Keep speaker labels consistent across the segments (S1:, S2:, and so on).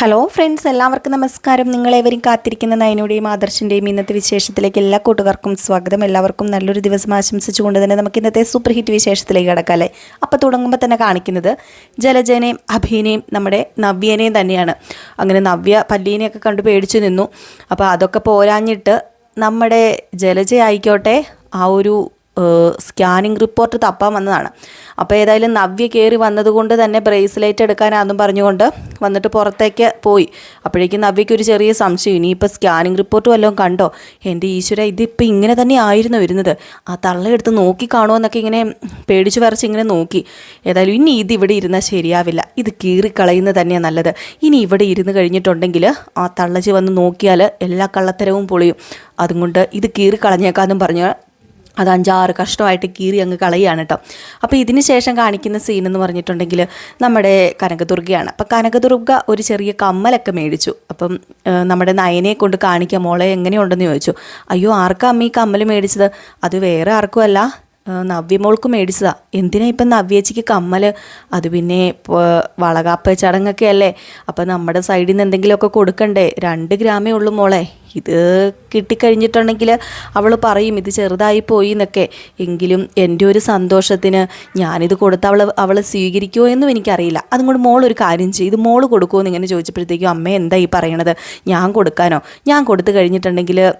S1: Hello friends എല്ലാവർക്കും നമസ്കാരം. നിങ്ങളേവരും കാത്തിരിക്കുന്ന നയനയുടെയും ആദർശിന്റെയും ഇന്നത്തെ വിശേഷത്തിലേക്ക് എല്ലാ കൂട്ടുകാർക്കും സ്വാഗതം. എല്ലാവർക്കും നല്ലൊരു ദിവസം ആശംസിച്ചുകൊണ്ട് തന്നെ നമുക്ക് ഇന്നത്തെ സൂപ്പർ ഹിറ്റ് വിശേഷത്തിലേക്ക് കിടക്കാല്ലേ അപ്പോൾ തുടങ്ങുമ്പോൾ തന്നെ കാണിക്കുന്നത് ജലജനെയും അഭിനയും നമ്മുടെ നവ്യനെയും തന്നെയാണ്. അങ്ങനെ നവ്യ പല്ലീനെയൊക്കെ കണ്ടു പേടിച്ചു നിന്നു. അപ്പോൾ അതൊക്കെ പോരാഞ്ഞിട്ട് നമ്മുടെ ജലജ ആയിക്കോട്ടെ ആ ഒരു സ്കാനിങ് റിപ്പോർട്ട് തപ്പാൻ വന്നതാണ്. അപ്പോൾ ഏതായാലും നവ്യ കയറി വന്നതുകൊണ്ട് തന്നെ ബ്രേസ്ലെറ്റ് എടുക്കാനാന്നും പറഞ്ഞുകൊണ്ട് വന്നിട്ട് പുറത്തേക്ക് പോയി. അപ്പോഴേക്കും നവ്യയ്ക്ക് ഒരു ചെറിയ സംശയം. ഇനിയിപ്പോൾ സ്കാനിങ് റിപ്പോർട്ട് വല്ലതും കണ്ടോ? എന്റെ ഈശ്വര ഇതിപ്പോൾ ഇങ്ങനെ തന്നെ ആയിരുന്നു വരുന്നത്. ആ തള്ളയെടുത്ത് നോക്കി കാണുമെന്നൊക്കെ ഇങ്ങനെ പേടിച്ചു വരച്ച് ഇങ്ങനെ നോക്കി. ഏതായാലും ഇനി ഇത് ഇവിടെ ഇരുന്നാൽ ശരിയാവില്ല. ഇത് കീറിക്കളയുന്നത് തന്നെയാണ് നല്ലത്. ഇനി ഇവിടെ ഇരുന്ന് കഴിഞ്ഞിട്ടുണ്ടെങ്കിൽ ആ തള്ളച്ചി വന്ന് നോക്കിയാൽ എല്ലാ കള്ളത്തരവും പൊളിയും. അതുകൊണ്ട് ഇത് കീറിക്കളഞ്ഞേക്കാന്നും പറഞ്ഞ് അത് അഞ്ചാറ് കഷ്ടമായിട്ട് കീറി അങ്ങ് കളയുകയാണ് കേട്ടോ. അപ്പോൾ ഇതിന് ശേഷം കാണിക്കുന്ന സീൻ എന്ന് പറഞ്ഞിട്ടുണ്ടെങ്കിൽ നമ്മുടെ കനകദുർഗയാണ്. അപ്പോൾ കനകദുർഗ ഒരു ചെറിയ കമ്മലൊക്കെ മേടിച്ചു. അപ്പം നമ്മുടെ നയനെ കൊണ്ട് കാണിക്കാം മോളെ എങ്ങനെയുണ്ടെന്ന് ചോദിച്ചു. അയ്യോ ആർക്കാ അമ്മ ഈ കമ്മൽ മേടിച്ചത്? അത് വേറെ ആർക്കുമല്ല. നവ്യമോൾക്ക് മേടിച്ചതാ. എന്തിനാ ഇപ്പം നവ്യേച്ചിക്ക് കമ്മൽ അത് പിന്നെ വളകാപ്പ് ചടങ്ങൊക്കെ അല്ലേ? അപ്പം നമ്മുടെ സൈഡിൽ നിന്ന് എന്തെങ്കിലുമൊക്കെ കൊടുക്കണ്ടേ? രണ്ട് ഗ്രാമേ ഉള്ളൂ മോളെ. ഇത് കിട്ടിക്കഴിഞ്ഞിട്ടുണ്ടെങ്കിൽ അവൾ പറയും ഇത് ചെറുതായി പോയി എന്നൊക്കെ. എങ്കിലും എന്റെ ഒരു സന്തോഷത്തിന് ഞാനിത് കൊടുത്ത് അവൾ അവൾ സ്വീകരിക്കുമോ എന്നും എനിക്കറിയില്ല. അതും കൊണ്ട് ഒരു കാര്യം ചെയ്യും ഇത് മോൾ കൊടുക്കുമോ എന്ന് ഇങ്ങനെ ചോദിച്ചപ്പോഴത്തേക്കും അമ്മ എന്താ ഈ പറയണത്? ഞാൻ കൊടുക്കാനോ? ഞാൻ കൊടുത്തു കഴിഞ്ഞിട്ടുണ്ടെങ്കിൽ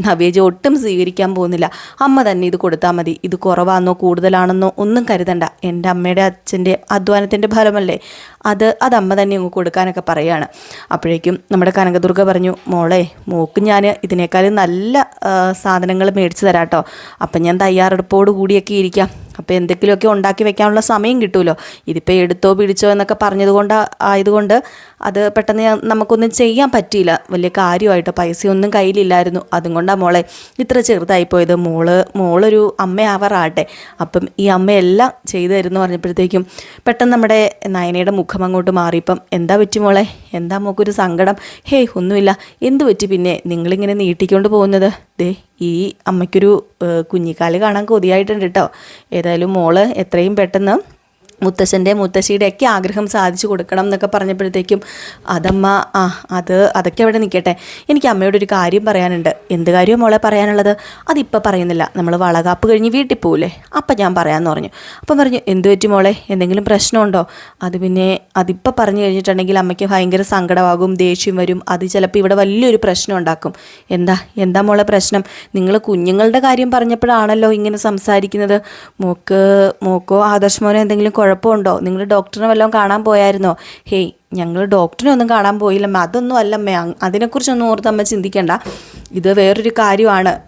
S1: നവേജ് ഒട്ടും സ്വീകരിക്കാൻ പോകുന്നില്ല. അമ്മ തന്നെ ഇത് കൊടുത്താൽ മതി. ഇത് കുറവാണെന്നോ കൂടുതലാണെന്നോ ഒന്നും കരുതണ്ട. എന്റെ അമ്മയുടെ അച്ഛന്റെ അധ്വാനത്തിന്റെ ഫലമല്ലേ? അത് അത് അമ്മ തന്നെ അങ്ങ് കൊടുക്കാനൊക്കെ പറയുകയാണ് അപ്പോഴേക്കും നമ്മുടെ കനകദുർഗ പറഞ്ഞു മോളെ മോക്ക് ഞാൻ ഇതിനേക്കാളും നല്ല സാധനങ്ങൾ മേടിച്ച് തരാം കേട്ടോ അപ്പം ഞാൻ തയ്യാറെടുപ്പോട് കൂടിയൊക്കെ ഇരിക്കാം. അപ്പോൾ എന്തെങ്കിലുമൊക്കെ ഉണ്ടാക്കി വെക്കാനുള്ള സമയം കിട്ടുമല്ലോ ഇതിപ്പോൾ എടുത്തോ പിടിച്ചോ എന്നൊക്കെ പറഞ്ഞതുകൊണ്ട് ആയതുകൊണ്ട് അത് പെട്ടെന്ന് നമുക്കൊന്നും ചെയ്യാൻ പറ്റിയില്ല. വലിയ കാര്യമായിട്ട് പൈസയൊന്നും കയ്യിലില്ലായിരുന്നു. അതും കൊണ്ടാണ് മോളെ ഇത്ര ചെറുതായി പോയത്. മോൾ മോളൊരു അമ്മയാവാറാട്ടെ അപ്പം ഈ അമ്മയെല്ലാം ചെയ്തു തരുന്നു പറഞ്ഞപ്പോഴത്തേക്കും പെട്ടെന്ന് നമ്മുടെ നയനയുടെ മുഖം അങ്ങോട്ട് മാറിയപ്പം എന്താ പറ്റി മോളെ? എന്താ മോക്കൊരു സങ്കടം? ഹേയ് ഒന്നുമില്ല. എന്ത് പറ്റി പിന്നെ? നിങ്ങളിങ്ങനെ നീട്ടിക്കൊണ്ട് പോകുന്നത്? ദേ ഈ അമ്മയ്ക്കൊരു കുഞ്ഞിക്കാൽ കാണാൻ കൊതിയായിട്ടുണ്ട് കേട്ടോ ഏതായാലും മോൾ എത്രയും പെട്ടെന്ന് മുത്തശ്ശന്റെ മുത്തശ്ശിയുടെ ഒക്കെ ആഗ്രഹം സാധിച്ചു കൊടുക്കണം എന്നൊക്കെ പറഞ്ഞപ്പോഴത്തേക്കും അതമ്മ ആ അത് അതൊക്കെ അവിടെ നിൽക്കട്ടെ. എനിക്ക് അമ്മയോട് ഒരു കാര്യം പറയാനുണ്ട്. എന്ത് കാര്യവും മോളെ പറയാനുള്ളത്? അതിപ്പോൾ പറയുന്നില്ല. നമ്മൾ വളകാപ്പ് കഴിഞ്ഞ് വീട്ടിൽ പോവില്ലേ അപ്പം ഞാൻ പറയാമെന്ന് പറഞ്ഞു. അപ്പം പറഞ്ഞു എന്ത് പറ്റി മോളെ? എന്തെങ്കിലും പ്രശ്നമുണ്ടോ? അത് പിന്നെ അതിപ്പോൾ പറഞ്ഞു കഴിഞ്ഞിട്ടുണ്ടെങ്കിൽ അമ്മയ്ക്ക് ഭയങ്കര സങ്കടമാകും ദേഷ്യം വരും. അത് ചിലപ്പോൾ ഇവിടെ വലിയൊരു പ്രശ്നം ഉണ്ടാക്കും. എന്താ? എന്താ മോളെ പ്രശ്നം? നിങ്ങൾ കുഞ്ഞുങ്ങളുടെ കാര്യം പറഞ്ഞപ്പോഴാണല്ലോ ഇങ്ങനെ സംസാരിക്കുന്നത്. മോക്ക് മോക്കോ ആദർശ് മോനോ എന്തെങ്കിലും കുഴപ്പമുണ്ടോ? നിങ്ങൾ ഡോക്ടറിനെ വല്ലതും കാണാൻ പോയായിരുന്നോ? ഹേയ് ഞങ്ങൾ ഡോക്ടറിനെ ഒന്നും കാണാൻ പോയില്ലമ്മ. അതൊന്നും അല്ലമ്മേ. അതിനെക്കുറിച്ചൊന്നും ഓർത്ത് അമ്മ ചിന്തിക്കണ്ട. ഇത് വേറൊരു കാര്യമാണ്.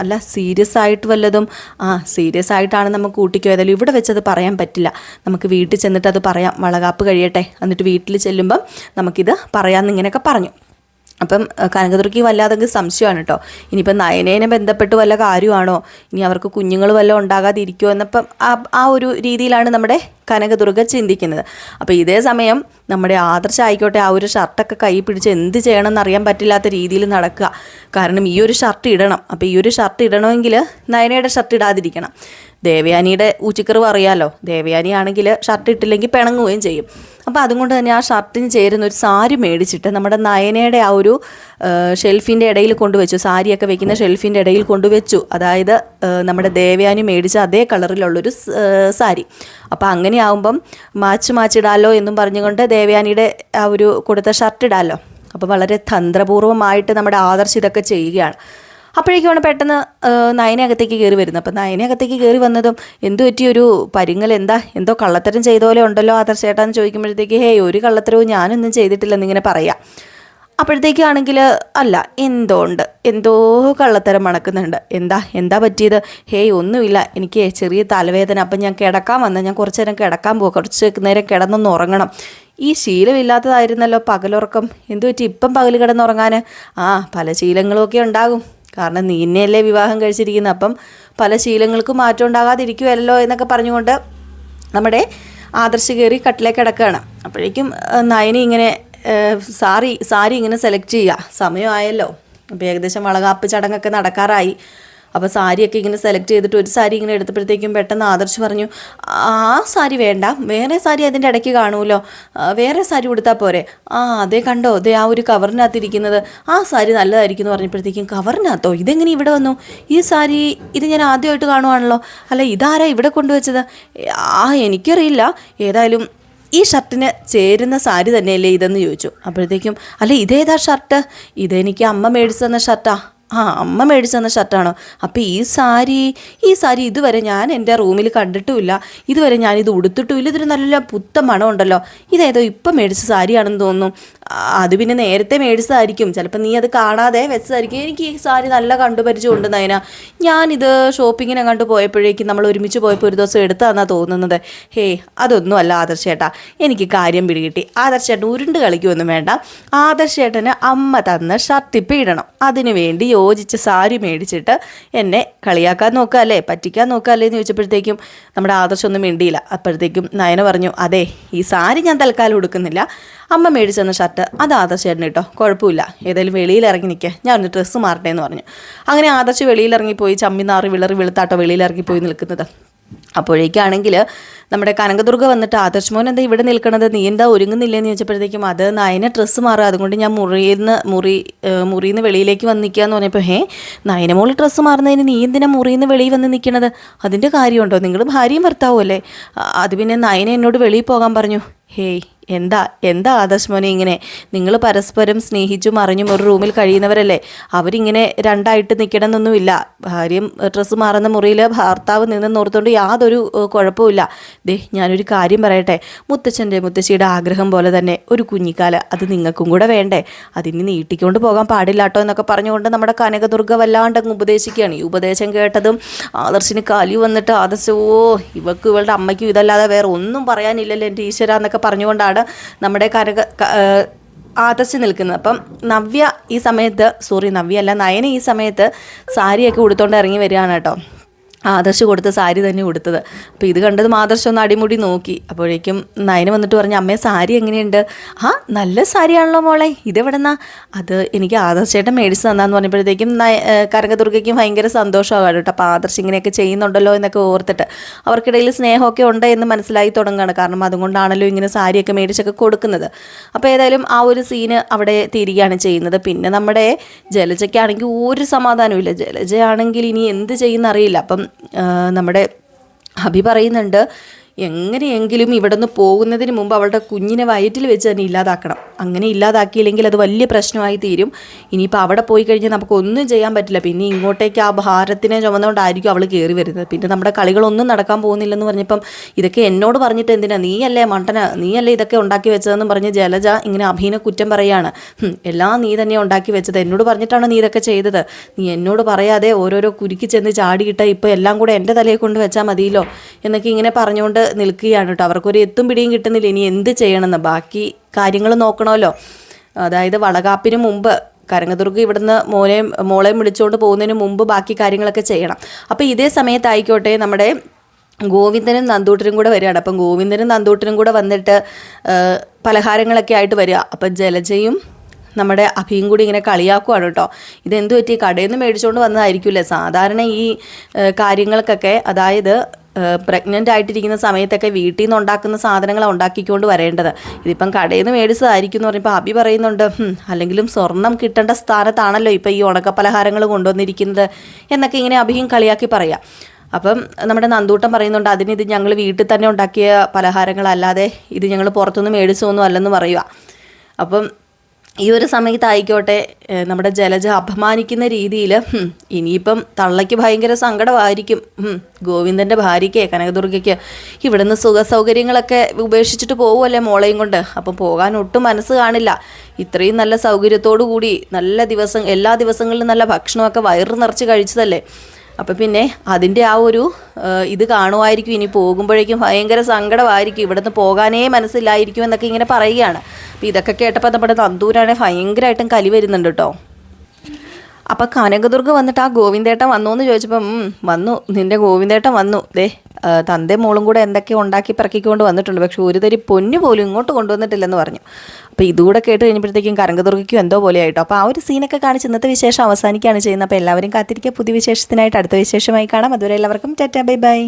S1: അല്ല സീരിയസ് ആയിട്ട് വല്ലതും ആ സീരിയസ് ആയിട്ടാണ് നമുക്ക് കൂട്ടിക്കോ. പോയതല്ലോ ഇവിടെ വെച്ചത് പറയാൻ പറ്റില്ല. നമുക്ക് വീട്ടിൽ ചെന്നിട്ട് അത് പറയാം. വളകാപ്പ് കഴിയട്ടെ. എന്നിട്ട് വീട്ടിൽ ചെല്ലുമ്പം നമുക്കിത് പറയാമെന്ന് ഇങ്ങനെയൊക്കെ പറഞ്ഞു. അപ്പം കനകദുർഗി കനകദുർഗയ്ക്ക് വല്ലാതെ സംശയമാണ് കേട്ടോ. ഇനിയിപ്പം നയനേനെ ബന്ധപ്പെട്ട് വല്ല കാര്യമാണോ? ഇനി അവർക്ക് കുഞ്ഞുങ്ങൾ വല്ലതും ഉണ്ടാകാതിരിക്കുമോ എന്നപ്പം ആ ആ ഒരു രീതിയിലാണ് നമ്മുടെ കനകദുർഗ ചിന്തിക്കുന്നത്. അപ്പോൾ ഇതേ സമയം നമ്മുടെ ആദർശ ആയിക്കോട്ടെ ആ ഒരു ഷർട്ടൊക്കെ കൈ പിടിച്ച് എന്ത് ചെയ്യണമെന്ന് അറിയാൻ പറ്റില്ലാത്ത രീതിയിൽ നടക്കുക. കാരണം ഈ ഒരു ഷർട്ട് ഇടണം. അപ്പോൾ ഈ ഒരു ഷർട്ട് ഇടണമെങ്കിൽ നയനയുടെ ഷർട്ട് ഇടാതിരിക്കണം. ദേവയാനിയുടെ ഊച്ചിക്കറിവ് അറിയാലോ? ദേവയാനി ആണെങ്കിൽ ഷർട്ട് ഇട്ടില്ലെങ്കിൽ പിണങ്ങുകയും ചെയ്യും. അപ്പോൾ അതുകൊണ്ട് തന്നെ ആ ഷർട്ടിന് ചേരുന്ന ഒരു സാരി മേടിച്ചിട്ട് നമ്മുടെ നയനയുടെ ആ ഒരു ഷെൽഫിന്റെ ഇടയിൽ കൊണ്ടുവച്ചു. സാരിയൊക്കെ വെക്കുന്ന ഷെൽഫിന്റെ ഇടയിൽ കൊണ്ടുവച്ചു. അതായത് നമ്മുടെ ദേവയാനി മേടിച്ച അതേ കളറിലുള്ളൊരു സാരി. അപ്പോൾ അങ്ങനെ ആവുമ്പം മാച്ച് മാച്ചിടാലോ എന്നും പറഞ്ഞുകൊണ്ട് ദേവയാനിയുടെ ആ ഒരു കൊടുത്ത ഷർട്ട് ഇടാമല്ലോ അപ്പോൾ വളരെ തന്ത്രപൂർവമായിട്ട് നമ്മുടെ ആദർശ് ഇതൊക്കെ ചെയ്യുകയാണ്. അപ്പോഴേക്കുമാണ് പെട്ടെന്ന് നയനകത്തേക്ക് കയറി വരുന്നത്. അപ്പം നയനകത്തേക്ക് കയറി വന്നതും എന്തു പറ്റിയൊരു പരിങ്ങൽ എന്താ? എന്തോ കള്ളത്തരം ചെയ്ത പോലെ ഉണ്ടല്ലോ ആദർശേട്ടാന്ന് ചോദിക്കുമ്പോഴത്തേക്ക് ഹേയ് ഒരു കള്ളത്തരവും ഞാനൊന്നും ചെയ്തിട്ടില്ലെന്ന് ഇങ്ങനെ പറയാം. അപ്പോഴത്തേക്കാണെങ്കിൽ അല്ല എന്തോ ഉണ്ട് എന്തോ കള്ളത്തരം മണക്കുന്നുണ്ട്. എന്താ? എന്താ പറ്റിയത്? ഹേയ് ഒന്നുമില്ല. എനിക്ക് ചെറിയ തലവേദന. അപ്പം ഞാൻ കിടക്കാൻ വന്ന. ഞാൻ കുറച്ച് നേരം കിടക്കാൻ പോകും കുറച്ച് നേരം കിടന്നൊന്ന് ഉറങ്ങണം. ഈ ശീലമില്ലാത്തതായിരുന്നല്ലോ പകലുറക്കം. എന്തു പറ്റി ഇപ്പം പകൽ കിടന്നുറങ്ങാൻ ആ പല ശീലങ്ങളുമൊക്കെ ഉണ്ടാകും. കാരണം നീ എന്നെയല്ലേ വിവാഹം കഴിച്ചിരിക്കുന്നത് അപ്പം പല ശീലങ്ങൾക്കും മാറ്റം ഉണ്ടാകാതിരിക്കുമല്ലോ എന്നൊക്കെ പറഞ്ഞുകൊണ്ട് നമ്മുടെ ആദർശ് കയറി കട്ടിലേക്ക് കിടക്കുകയാണ്. അപ്പോഴേക്കും നയനി ഇങ്ങനെ സാരി സാരി ഇങ്ങനെ സെലക്ട് ചെയ്യുക. സമയമായല്ലോ. അപ്പോൾ ഏകദേശം വളകാപ്പ് ചടങ്ങൊക്കെ നടക്കാറായി. അപ്പോൾ സാരിയൊക്കെ ഇങ്ങനെ സെലക്ട് ചെയ്തിട്ട് ഒരു സാരി ഇങ്ങനെ എടുത്തപ്പോഴത്തേക്കും പെട്ടെന്ന് ആദർശ് പറഞ്ഞു ആ സാരി വേണ്ട വേറെ സാരി അതിന്റെ ഇടയ്ക്ക് കാണുമല്ലോ വേറെ സാരി കൊടുത്താൽ പോരെ. ആ അതേ കണ്ടോ അതേ ആ ഒരു കവറിനകത്തിരിക്കുന്നത് ആ സാരി നല്ലതായിരിക്കും എന്ന് പറഞ്ഞപ്പോഴത്തേക്കും കവറിനകത്തോ? ഇതെങ്ങനെ ഇവിടെ വന്നു? ഈ സാരി ഇത് ഞാൻ ആദ്യമായിട്ട് കാണുവാണല്ലോ അല്ല ഇതാരാ ഇവിടെ കൊണ്ടുവച്ചത്? ആ എനിക്കറിയില്ല ഏതായാലും ഈ ഷർട്ടിന് ചേരുന്ന സാരി തന്നെയല്ലേ ഇതെന്ന് ചോദിച്ചു. അപ്പോഴത്തേക്കും അല്ല ഇതേതാ ഷർട്ട്? ഇതെനിക്ക് അമ്മ മേടിച്ചു തന്ന ഷർട്ടാ. ആ അമ്മ മേടിച്ചു തന്ന ഷർട്ടാണോ? അപ്പോൾ ഈ സാരി ഈ സാരി ഇതുവരെ ഞാൻ എന്റെ റൂമിൽ കണ്ടിട്ടുമില്ല. ഇതുവരെ ഞാനിത് ഉടുത്തിട്ടുമില്ല. ഇതൊരു നല്ല പുത്ത മണമുണ്ടല്ലോ. ഇതേതോ ഇപ്പം മേടിച്ച സാരിയാണെന്ന് തോന്നുന്നു. അത് പിന്നെ നേരത്തെ മേടിച്ചതായിരിക്കും. ചിലപ്പോൾ നീ അത് കാണാതെ വെച്ചതായിരിക്കും. എനിക്ക് ഈ സാരി നല്ല കണ്ടുപരിചയമുണ്ട് നയന ഞാനിത് ഷോപ്പിങ്ങിനെ കണ്ടു പോയപ്പോഴേക്കും നമ്മൾ ഒരുമിച്ച് പോയപ്പോൾ ഒരു ദിവസം എടുത്താന്നാ തോന്നുന്നത്. ഹേ അതൊന്നും അല്ല ആദർശേട്ടാ എനിക്ക് കാര്യം പിടികിട്ടി. ആദർശേട്ടൻ ഉരുണ്ട് കളിക്കുമൊന്നും വേണ്ട. ആദർശേട്ടന് അമ്മ തന്ന ഷർട്ടിപ്പ് ഇടണം. അതിനു വേണ്ടി യോജിച്ച സാരി മേടിച്ചിട്ട് എന്നെ കളിയാക്കാൻ നോക്കാല്ലേ പറ്റിക്കാൻ നോക്കാല്ലേ എന്ന് ചോദിച്ചപ്പോഴത്തേക്കും നമ്മുടെ ആദർശമൊന്നും മിണ്ടിയില്ല. അപ്പോഴത്തേക്കും നയന പറഞ്ഞു അതെ ഈ സാരി ഞാൻ തൽക്കാലം ഉടുക്കുന്നില്ല. അമ്മ മേടിച്ചു തന്ന ഷർട്ട് അത് ആദർശേട്ടൻ കേട്ടോ കുഴപ്പമില്ല. ഏതായാലും വെളിയിൽ ഇറങ്ങി നിൽക്കുക ഞാൻ ഒന്ന് ഡ്രസ്സ് മാറട്ടെ എന്ന് പറഞ്ഞു. അങ്ങനെ ആദർശ് വെളിയിലിറങ്ങിപ്പോയി ചമ്മി നാറി വിളറി വെളുത്താട്ടോ വെളിയിലിറങ്ങിപ്പോയി നിൽക്കുന്നത്. അപ്പോഴേക്കാണെങ്കിൽ നമ്മുടെ കനകദുർഗ വന്നിട്ട് ആദർശ് മോൻ എന്താ ഇവിടെ നിൽക്കണത്? നീ എന്താ ഒരുങ്ങുന്നില്ലെന്ന് ചോദിച്ചപ്പോഴത്തേക്കും അത് നയന ഡ്രസ്സ് മാറുക അതുകൊണ്ട് ഞാൻ മുറിയിൽ നിന്ന് മുറി മുറിയിൽ നിന്ന് വെളിയിലേക്ക് വന്ന് നിൽക്കുക എന്ന് പറഞ്ഞപ്പോൾ ഹേ നയനമോൾ ഡ്രസ്സ് മാറുന്നതിന് നീ എന്തിനാ മുറിയിൽ നിന്ന് വെളിയിൽ വന്ന് നിൽക്കണത് അതിന്റെ കാര്യമുണ്ടോ? നിങ്ങൾ ഭാര്യയും ഭർത്താവും അല്ലേ? അത് പിന്നെ നയന എന്നോട് വെളിയിൽ പോകാൻ പറഞ്ഞു. ഹേയ് എന്താ എന്താ ആദർശ് മോനെ ഇങ്ങനെ? നിങ്ങൾ പരസ്പരം സ്നേഹിച്ചും അറിഞ്ഞും ഒരു റൂമിൽ കഴിയുന്നവരല്ലേ? അവരിങ്ങനെ രണ്ടായിട്ട് നിൽക്കണമെന്നൊന്നുമില്ല ഭാര്യയും ഡ്രസ്സ് മാറുന്ന മുറിയിൽ ഭർത്താവ് നിന്ന് നോർത്തുകൊണ്ട് യാതൊരു കുഴപ്പമില്ല ദേ ഞാനൊരു കാര്യം പറയട്ടെ. മുത്തച്ഛന്റെ മുത്തശ്ശിയുടെ ആഗ്രഹം പോലെ തന്നെ ഒരു കുഞ്ഞിക്കാല അത് നിങ്ങൾക്കും കൂടെ വേണ്ടേ? അതിന് നീട്ടിക്കൊണ്ട് പോകാൻ പാടില്ലാട്ടോ എന്നൊക്കെ പറഞ്ഞുകൊണ്ട് നമ്മുടെ കനകദുർഗ വല്ലാണ്ട് അങ്ങ് ഉപദേശിക്കുകയാണ്. ഈ ഉപദേശം കേട്ടതും ആദർശിന് കലി വന്നിട്ട് ആദർശ് ഓ ഇവക്ക് ഇവളുടെ അമ്മയ്ക്കും ഇതല്ലാതെ വേറെ ഒന്നും പറയാനില്ലല്ലോ എന്റെ ഈശ്വര എന്നൊക്കെ പറഞ്ഞുകൊണ്ടാണ് നമ്മുടെ കരക ഏഹ് നിൽക്കുന്നത്. അപ്പം നവ്യ ഈ സമയത്ത് സോറി നവ്യ അല്ല നയന ഈ സമയത്ത് സാരിയൊക്കെ ഉടുത്തോണ്ട് ഇറങ്ങി വരികയാണ് കേട്ടോ. ആദർശ് കൊടുത്ത സാരി തന്നെ കൊടുത്തത് അപ്പോൾ ഇത് കണ്ടതും ആദർശ് ഒന്ന് അടിമുടി നോക്കി. അപ്പോഴേക്കും നയന വന്നിട്ട് പറഞ്ഞു അമ്മേ സാരി എങ്ങനെയുണ്ട്? ആ നല്ല സാരിയാണല്ലോ മോളെ. ഇതെവിടെന്നാ? അത് എനിക്ക് ആദർശേട്ടൻ മേടിച്ച് തന്നാന്ന് പറഞ്ഞപ്പോഴത്തേക്കും കനകദുർഗയ്ക്കും ഭയങ്കര സന്തോഷമാകാണ് കേട്ടോ. അപ്പോൾ ആദർശ് ഇങ്ങനെയൊക്കെ ചെയ്യുന്നുണ്ടല്ലോ എന്നൊക്കെ ഓർത്തിട്ട് അവർക്കിടയിൽ സ്നേഹമൊക്കെ ഉണ്ട് എന്ന് മനസ്സിലായി തുടങ്ങുകയാണ് കാരണം അതുകൊണ്ടാണല്ലോ ഇങ്ങനെ സാരിയൊക്കെ മേടിച്ചൊക്കെ കൊടുക്കുന്നത്. അപ്പോൾ ഏതായാലും ആ ഒരു സീന് അവിടെ തീരുകയാണ് ചെയ്യുന്നത്. പിന്നെ നമ്മുടെ ജലജയ്ക്കാണെങ്കിൽ ഒരു സമാധാനവും ഇല്ല. ജലജയാണെങ്കിൽ ഇനി എന്ത് ചെയ്യുന്നറിയില്ല. അപ്പം നമ്മുടെ അഭി പറയുന്നുണ്ട് എങ്ങനെയെങ്കിലും ഇവിടെ നിന്ന് പോകുന്നതിന് മുമ്പ് അവളുടെ കുഞ്ഞിനെ വയറ്റിൽ വെച്ച് തന്നെ ഇല്ലാതാക്കണം. അങ്ങനെ ഇല്ലാതാക്കിയില്ലെങ്കിൽ അത് വലിയ പ്രശ്നമായി തീരും. ഇനിയിപ്പോൾ അവിടെ പോയി കഴിഞ്ഞാൽ നമുക്ക് ഒന്നും ചെയ്യാൻ പറ്റില്ല. പിന്നെ ഇങ്ങോട്ടേക്ക് ആ ഭാരത്തിനെ ചുമന്നുകൊണ്ടായിരിക്കും അവൾ കയറി വരുന്നത്. പിന്നെ നമ്മുടെ കളികളൊന്നും നടക്കാൻ പോകുന്നില്ലെന്ന് പറഞ്ഞപ്പം ഇതൊക്കെ എന്നോട് പറഞ്ഞിട്ട് എന്തിനാ? നീയല്ലേ മണ്ടന? നീയല്ലേ ഇതൊക്കെ ഉണ്ടാക്കി വെച്ചതെന്ന് പറഞ്ഞ് ജലജ ഇങ്ങനെ അഭീനെ കുറ്റം പറയുകയാണ് "ഹും, എല്ലാം നീ തന്നെ ഉണ്ടാക്കി വെച്ചത്. എന്നോട് പറഞ്ഞിട്ടാണ് നീ ഇതൊക്കെ ചെയ്തത്? നീ എന്നോട് പറയാതെ ഓരോരോ കുരുക്കി ചെന്ന് ചാടിയിട്ട് ഇപ്പോൾ എല്ലാം കൂടെ എന്റെ തലയിൽ കൊണ്ട് വെച്ചാൽ മതിയല്ലോ? എന്നൊക്കെ ഇങ്ങനെ പറഞ്ഞുകൊണ്ട് നിൽക്കുകയാണ് കേട്ടോ. അവർക്കൊരു എത്തും പിടിയും കിട്ടുന്നില്ല. ഇനി എന്ത് ചെയ്യണമെന്ന്? ബാക്കി കാര്യങ്ങൾ നോക്കണമല്ലോ. അതായത് വളകാപ്പിന് മുമ്പ് കരങ്ങദുർഗ് ഇവിടുന്ന് മോനെയും മോളെയും വിളിച്ചുകൊണ്ട് പോകുന്നതിന് മുമ്പ് ബാക്കി കാര്യങ്ങളൊക്കെ ചെയ്യണം. അപ്പോൾ ഇതേ സമയത്തായിക്കോട്ടെ നമ്മുടെ ഗോവിന്ദനും നന്ദൂട്ടരും കൂടെ വരികയാണ്. അപ്പം ഗോവിന്ദനും നന്ദൂട്ടരും കൂടെ വന്നിട്ട് പലഹാരങ്ങളൊക്കെ ആയിട്ട് വരിക. അപ്പം ജലജയും നമ്മുടെ അഭിയും കൂടി ഇങ്ങനെ കളിയാക്കുവാണ് കേട്ടോ. ഇതെന്തു പറ്റി? കടയിൽ നിന്ന് മേടിച്ചുകൊണ്ട് വന്നതായിരിക്കില്ലേ? സാധാരണ ഈ കാര്യങ്ങൾക്കൊക്കെ അതായത് പ്രഗ്നന്റ് ആയിട്ടിരിക്കുന്ന സമയത്തൊക്കെ വീട്ടിൽ നിന്ന് ഉണ്ടാക്കുന്ന സാധനങ്ങളാണ് ഉണ്ടാക്കിക്കൊണ്ട് വരേണ്ടത്. ഇതിപ്പം കടയിൽ നിന്ന് മേടിച്ചതായിരിക്കും എന്ന് പറയുമ്പോൾ അബി പറയുന്നുണ്ട് "ഹും, അല്ലെങ്കിലും സ്വർണം കിട്ടേണ്ട സ്ഥാനത്താണല്ലോ ഇപ്പോൾ ഈ ഉണക്കപ്പലഹാരങ്ങൾ കൊണ്ടുവന്നിരിക്കുന്നത് എന്നൊക്കെ ഇങ്ങനെ അഭിയും കളിയാക്കി പറയാം. അപ്പം നമ്മുടെ നന്ദൂട്ടം പറയുന്നുണ്ട് അതിന് ഇത് ഞങ്ങൾ വീട്ടിൽ തന്നെ ഉണ്ടാക്കിയ പലഹാരങ്ങളല്ലാതെ ഇത് ഞങ്ങൾ പുറത്തുനിന്ന് മേടിച്ചൊന്നും അല്ലെന്ന് പറയുക അപ്പം ഈ ഒരു സമയത്തായിക്കോട്ടെ നമ്മുടെ ജലജ അപമാനിക്കുന്ന രീതിയിൽ ഇനിയിപ്പം തള്ളയ്ക്ക് ഭയങ്കര സങ്കടമായിരിക്കും. ഗോവിന്ദന്റെ ഭാര്യയ്ക്ക് കനകദുർഗയ്ക്ക് ഇവിടുന്ന് സുഖ സൗകര്യങ്ങളൊക്കെ ഉപേക്ഷിച്ചിട്ട് പോകുമല്ലേ മോളെയും കൊണ്ട്? അപ്പം പോകാൻ ഒട്ടും മനസ്സ് കാണില്ല. ഇത്രയും നല്ല സൗകര്യത്തോടു കൂടി നല്ല ദിവസം എല്ലാ ദിവസങ്ങളിലും നല്ല ഭക്ഷണമൊക്കെ വയറ് നിറച്ച് കഴിച്ചതല്ലേ? അപ്പം പിന്നെ അതിന്റെ ആ ഒരു ഇത് കാണുമായിരിക്കും ഇനി പോകുമ്പോഴേക്കും ഭയങ്കര സങ്കടമായിരിക്കും. ഇവിടുന്ന് പോകാനേ മനസ്സില്ലായിരിക്കും എന്നൊക്കെ ഇങ്ങനെ പറയുകയാണ്. അപ്പം ഇതൊക്കെ കേട്ടപ്പോൾ നമ്മുടെ നന്ദൂരാണെ ഭയങ്കരമായിട്ടും കലി വരുന്നുണ്ട് കേട്ടോ അപ്പം കനകദുർഗ് വന്നിട്ട് ആ ഗോവിന്ദേട്ടൻ വന്നു എന്ന് ചോദിച്ചപ്പം വന്നു. നിന്റെ ഗോവിന്ദേട്ടൻ വന്നു. ദേ തന്തേ മോളും കൂടെ എന്തൊക്കെ ഉണ്ടാക്കി പിറക്കിക്കൊണ്ട് വന്നിട്ടുണ്ട്. പക്ഷെ ഒരു തരി പൊന്നു പോലും ഇങ്ങോട്ട് കൊണ്ടുവന്നിട്ടില്ലെന്ന് പറഞ്ഞു. അപ്പോൾ ഇതുകൂടെ കേട്ട് കഴിഞ്ഞപ്പോഴത്തേക്കും കരങ്കദുർഗയ്ക്കും എന്തോ പോലെ ആയിട്ടോ അപ്പോൾ ആ ഒരു സീനൊക്കെ കാണിച്ച് ഇന്നത്തെ വിശേഷം അവസാനിക്കുകയാണ് ചെയ്യുന്നത്. അപ്പോൾ എല്ലാവരും കാത്തിരിക്കുക. പുതിയ വിശേഷത്തിനായിട്ട് അടുത്ത വിശേഷമായി കാണാം. അതുവരെ എല്ലാവർക്കും ടാറ്റാ ബൈ ബൈ.